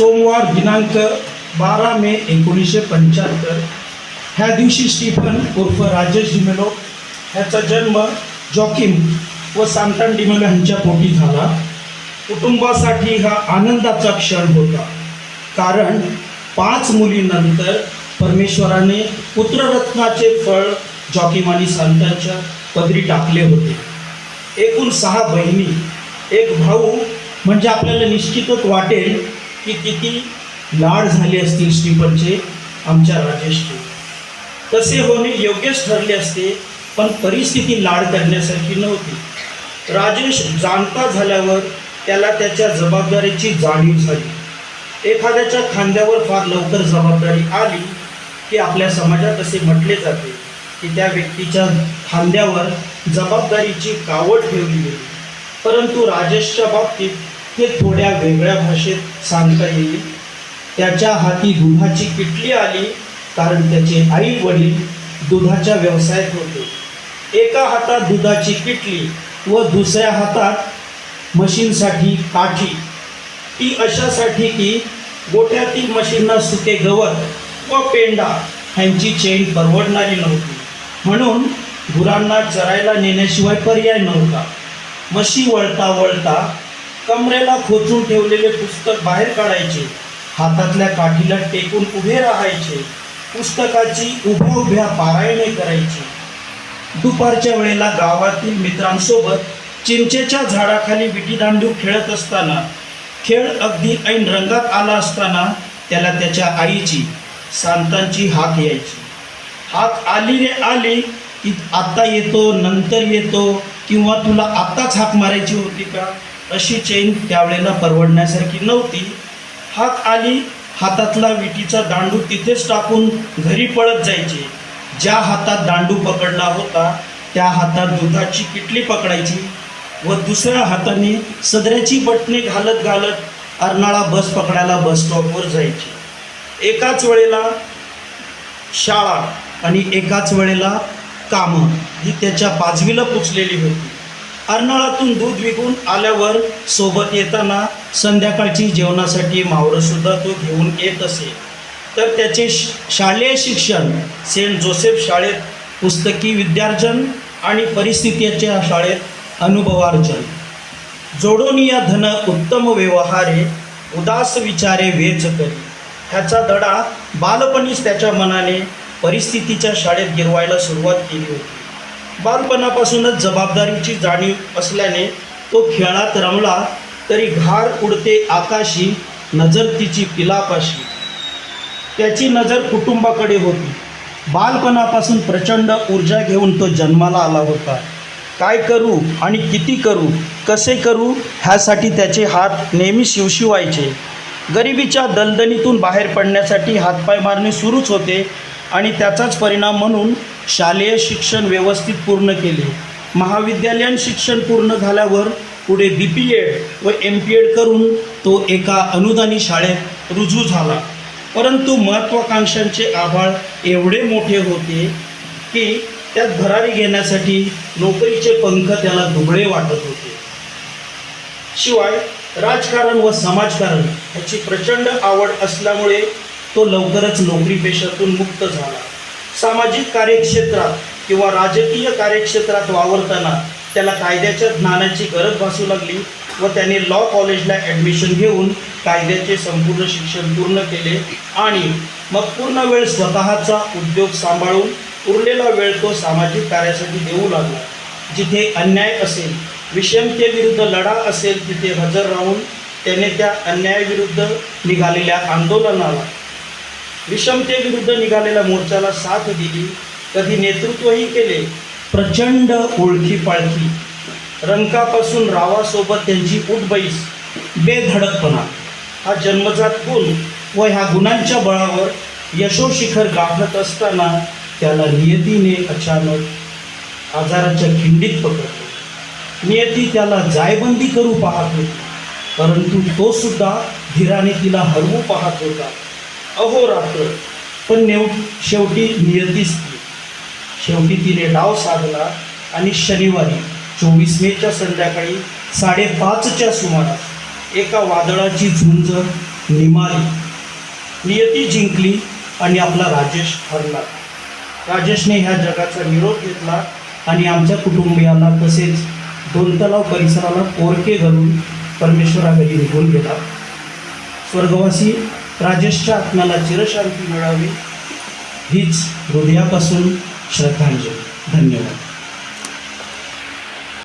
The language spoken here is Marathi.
सोमवार दिनांक बारा मे एकोणीसशे पंच्याहत्तर. ह्या दिवशी स्टीफन उर्फ राजेश डिमेलो ह्याचा जन्म जॉकिम व सांतान डिमेलो ह्यांच्या पोटी झाला. कुटुंबासाठी हा आनंदाचा क्षण होता. कारण पाच मुलींनंतर परमेश्वराने पुत्ररत्नाचे फळ जॉकिम आणि सांतांच्या पदरी टाकले होते. एकूण सहा बहिणी एक भाऊ म्हणजे आपल्याला निश्चितच वाटेल की किती लाड झाले असतील स्टीफनचे आमच्या राजेशचे. तसे होणे योग्यच ठरले असते पण परिस्थिती लाड करण्यासारखी नव्हती. राजेश जाणता झाल्यावर त्याला त्याच्या जबाबदारीची जाणीव झाली. एखाद्याच्या खांद्यावर फार लवकर जबाबदारी आली की आपल्या समाजात असे म्हटले जाते की त्या व्यक्तीच्या खांद्यावर जबाबदारीची कावड ठेवली गेली. परंतु राजेशच्या बाबतीत ते थोड्या वेगळ्या भाषेत सांगता येईल. त्याच्या हाती दुधाची किटली आली कारण त्याचे आई वडील दुधाच्या व्यवसायात होते. एका हातात दुधाची किटली व दुसऱ्या हातात मशीनसाठी काठी. ती अशासाठी की गोठ्यातील मशीनला सुके गवत व पेंडा ह्यांची चेन परवडणारी नव्हती. म्हणून गुरांना चरायला नेण्याशिवाय पर्याय नव्हता. म्हशी वळता वळता कमरेला खोचून ठेवलेले पुस्तक बाहेर काढायचे. हातातल्या काठीला टेकून उभे राहायचे. पुस्तकाची उभ्या उभ्या पारायणे करायची. दुपारच्या वेळेला गावातील मित्रांसोबत चिंचेच्या झाडाखाली विटीदांडू खेळत असताना खेळ अगदी ऐन रंगात आला असताना त्याला त्याच्या आईची सांतांची हाक यायची. हाक आली रे आली की आत्ता येतो नंतर येतो किंवा तुला आत्ताच हाक मारायची होती का? अशी चेन त्यावेळेला परवडण्यासारखी नव्हती. हात आली हातातला विटीचा दांडू तिथेच टाकून घरी पळत जायचे. ज्या हातात दांडू पकडला होता त्या हातात दुधाची किटली पकडायची व दुसऱ्या हाताने सदऱ्याची बटणे घालत घालत अर्नाळा बस पकडायला बस स्टॉपवर जायची. एकाच वेळेला शाळा आणि एकाच वेळेला कामं ही त्याच्या पाचवीला पुचलेली होती. अर्नाळातून दूध विकून आल्यावर सोबत येताना संध्याकाळची जेवणासाठी मावळंसुद्धा तो घेऊन येत असे. तर त्याचे श- शालेय शिक्षण सेंट जोसेफ शाळेत पुस्तकी विद्यार्जन आणि परिस्थितीच्या शाळेत अनुभवार्जन. जोडोनिया धन उत्तम व्यवहारे उदास विचारे वेच करी. ह्याचा धडा बालपणीच त्याच्या मनाने परिस्थितीच्या शाळेत गिरवायला सुरुवात केली होती. बालपणापासूनच जबाबदारीची जाणीव असल्याने तो खेळात रमला तरी घार उडते आकाशी नजर तिची पिलापाशी. त्याची नजर कुटुंबाकडे होती. बालपणापासून प्रचंड ऊर्जा घेऊन तो जन्माला आला होता. काय करू आणि किती करू कसे करू ह्यासाठी त्याचे हात नेहमी शिवशिवायचे. गरिबीच्या दलदलीतून बाहेर पडण्यासाठी हातपाय मारणे सुरूच होते आणि त्याचाच परिणाम म्हणून शालेय शिक्षण व्यवस्थित पूर्ण केले. महाविद्यालयीन शिक्षण पूर्ण झाल्यावर पुढे बी पी एड व एम पी एड करून तो एका अनुदानी शाळेत रुजू झाला. परंतु महत्त्वाकांक्षांचे आभाळ एवढे मोठे होते की त्यात भरारी घेण्यासाठी नोकरीचे पंख त्याला दुबळे वाटत होते. शिवाय राजकारण व समाजकारण ह्याची प्रचंड आवड असल्यामुळे तो लवकरच नोकरी पेशातून मुक्त झाला. सामाजिक कार्यक्षेत्रात किंवा राजकीय कार्यक्षेत्रात वावरताना त्याला कायद्याच्या ज्ञानाची गरज भासू लागली व त्याने लॉ कॉलेजला ॲडमिशन घेऊन कायद्याचे संपूर्ण शिक्षण पूर्ण केले आणि मग पूर्ण वेळ स्वतःचा उद्योग सांभाळून उरलेला वेळ तो सामाजिक कार्यासाठी देऊ लागला. जिथे अन्याय असेल विषमतेविरुद्ध लढा असेल तिथे हजर राहून त्याने त्या अन्यायाविरुद्ध निघालेल्या आंदोलनाला विषमतेविरुद्ध निघालेल्या मोर्चाला साथ दिली. कधी नेतृत्वही केले. प्रचंड ओळखी पाळखी रंकापासून रावासोबत त्यांची उठबैस. बेधडकपणा. हा जन्मजात गुण व ह्या गुणांच्या बळावर यशोशिखर गाठत असताना त्याला नियतीने अचानक आजाराच्या खिंडीत पकडतो नियती त्याला जायबंदी करू पाहत होती. परंतु तो सुद्धा धीराने तिला हरवू पाहत होता. अहोरात्र पण नेव शेवटी नियतीच ती शेवटी तिने डाव साधला आणि शनिवारी चोवीस मेच्या संध्याकाळी साडेपाचच्या सुमारास एका वादळाची झुंज निमाली. नियती जिंकली आणि आपला राजेश हरला. राजेशने ह्या जगाचा निरोप घेतला आणि आमच्या कुटुंबियांना तसेच दोन तलाव परिसराला पोरके घालून परमेश्वराकडे निघून गेला. स्वर्गवासी राजेशच्या आत्म्याला चिरशांती मिळावी हीच हृदयापासून श्रद्धांजली. धन्यवाद.